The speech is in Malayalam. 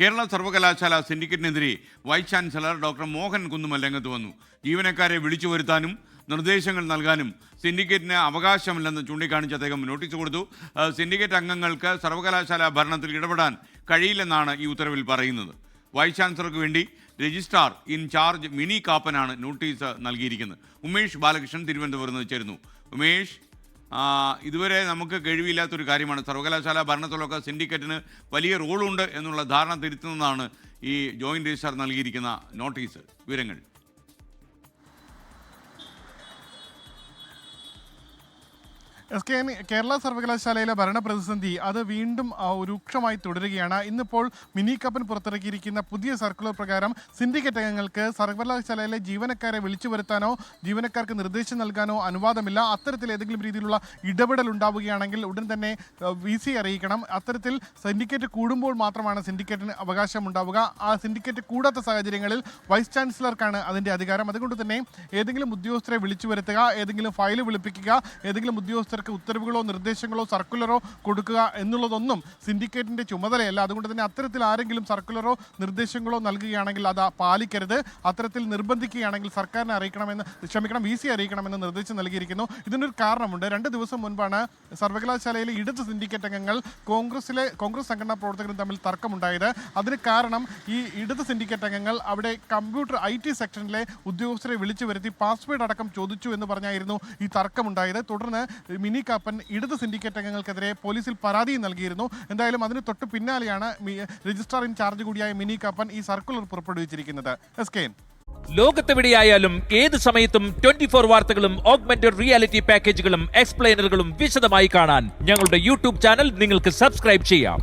കേരള സർവകലാശാല സിൻഡിക്കറ്റിനെതിരെ vice chancellor doctor Mohan Kunnummal രംഗത്ത് വന്നു. ജീവനക്കാരെ വിളിച്ചു വരുത്താനും നിർദ്ദേശങ്ങൾ നൽകാനും സിൻഡിക്കേറ്റിന് അവകാശമില്ലെന്ന് ചൂണ്ടിക്കാണിച്ച് അദ്ദേഹം നോട്ടീസ് കൊടുത്തു. സിൻഡിക്കേറ്റ് അംഗങ്ങൾക്ക് സർവകലാശാല ഭരണത്തിൽ ഇടപെടാൻ കഴിയില്ലെന്നാണ് ഈ ഉത്തരവിൽ പറയുന്നത്. വൈസ് ചാൻസലർക്ക് വേണ്ടി രജിസ്ട്രാർ ഇൻ ചാർജ് മിനി കാപ്പനാണ് നോട്ടീസ് നൽകിയിരിക്കുന്നത്. ഉമേഷ് ബാലകൃഷ്ണൻ തിരുവനന്തപുരത്ത് ചേരുന്നു. ഉമേഷ് ഇതുവരെ നമുക്ക് കഴിവില്ലാത്തൊരു കാര്യമാണ്. സർവകലാശാല ഭരണത്തിലൊക്കെ സിൻഡിക്കേറ്റിന് വലിയ റോളുണ്ട് എന്നുള്ള ധാരണ തിരുത്തുന്നതാണ് ഈ ജോയിന്റ് രജിസ്ട്രാർ നൽകിയിരിക്കുന്ന നോട്ടീസ് വിവരങ്ങൾ. എസ് കെ കേരള സർവകലാശാലയിലെ ഭരണപ്രതിസന്ധി അത് വീണ്ടും ഒരു രൂക്ഷമായി തുടരുകയാണ്. ഇന്നിപ്പോൾ മിനി കപ്പൻ പുറത്തിറക്കിയിരിക്കുന്ന പുതിയ സർക്കുലർ പ്രകാരം സിൻഡിക്കേറ്റ് അംഗങ്ങൾക്ക് സർവകലാശാലയിലെ ജീവനക്കാരെ വിളിച്ചു വരുത്താനോ ജീവനക്കാർക്ക് നിർദ്ദേശം നൽകാനോ അനുവാദമില്ല. അത്തരത്തിൽ ഏതെങ്കിലും രീതിയിലുള്ള ഇടപെടൽ ഉണ്ടാവുകയാണെങ്കിൽ ഉടൻ തന്നെ വി സി അറിയിക്കണം. അത്തരത്തിൽ സിൻഡിക്കേറ്റ് കൂടുമ്പോൾ മാത്രമാണ് സിൻഡിക്കേറ്റിന് അവകാശം ഉണ്ടാവുക. ആ സിൻഡിക്കേറ്റ് കൂടാത്ത സാഹചര്യങ്ങളിൽ വൈസ് ചാൻസലർക്കാണ് അതിന്റെ അധികാരം. അതുകൊണ്ട് തന്നെ ഏതെങ്കിലും ഉദ്യോഗസ്ഥരെ വിളിച്ചു വരുത്തുക ഏതെങ്കിലും ഫയൽ വിളിപ്പിക്കുക ഏതെങ്കിലും ഉദ്യോഗസ്ഥർക്ക് ഉത്തരവുകളോ നിർദ്ദേശങ്ങളോ സർക്കുലറോ കൊടുക്കുക എന്നുള്ളതൊന്നും സിൻഡിക്കേറ്റിന്റെ ചുമതലയല്ല. അതുകൊണ്ട് തന്നെ അത്തരത്തിൽ ആരെങ്കിലും സർക്കുലറോ നിർദ്ദേശങ്ങളോ നൽകുകയാണെങ്കിൽ അത് പാലിക്കരുത്. അത്തരത്തിൽ നിർബന്ധിക്കുകയാണെങ്കിൽ സർക്കാരിനെ അറിയിക്കണമെന്ന് ക്ഷമിക്കണം വി സി അറിയിക്കണമെന്ന് നിർദ്ദേശം നൽകിയിരിക്കുന്നു. ഇതിനൊരു കാരണമുണ്ട്. രണ്ട് ദിവസം മുൻപാണ് സർവകലാശാലയിലെ ഇടത് സിൻഡിക്കേറ്റ് അംഗങ്ങൾ കോൺഗ്രസിലെ കോൺഗ്രസ് സംഘടനാ പ്രവർത്തകരും തമ്മിൽ തർക്കമുണ്ടായത്. അതിന് കാരണം ഈ ഇടത് സിൻഡിക്കേറ്റ് അംഗങ്ങൾ അവിടെ കമ്പ്യൂട്ടർ ഐ ടി സെക്ഷനിലെ ഉദ്യോഗസ്ഥരെ വിളിച്ചു വരുത്തി പാസ്വേഡ് അടക്കം ചോദിച്ചു എന്ന് പറഞ്ഞായിരുന്നു ഈ തർക്കമുണ്ടായത്. തുടർന്ന് മിനി കാപ്പൻ ഇടത് സിൻഡിക്കേറ്റ് അംഗങ്ങൾക്കെതിരെ പോലീസിൽ പരാതി നൽകിയിരുന്നു. എന്തായാലും അതിന് തൊട്ട് പിന്നാലെയാണ് രജിസ്ട്രാർ ഇൻ ചാർജ് കൂടിയായ മിനി കാപ്പൻ ഈ സർക്കുലർ പുറപ്പെടുവിച്ചിരിക്കുന്നത്. എസ് കെ ലോകത്തെവിടെയായാലും ഏത് സമയത്തും ട്വന്റി ഫോർ വാർത്തകളും ഓഗ്മെന്റഡ് റിയാലിറ്റി പാക്കേജുകളും എക്സ്പ്ലെയിനറുകളും വിശദമായി കാണാൻ ഞങ്ങളുടെ യൂട്യൂബ് ചാനൽ നിങ്ങൾക്ക് സബ്സ്ക്രൈബ് ചെയ്യാം.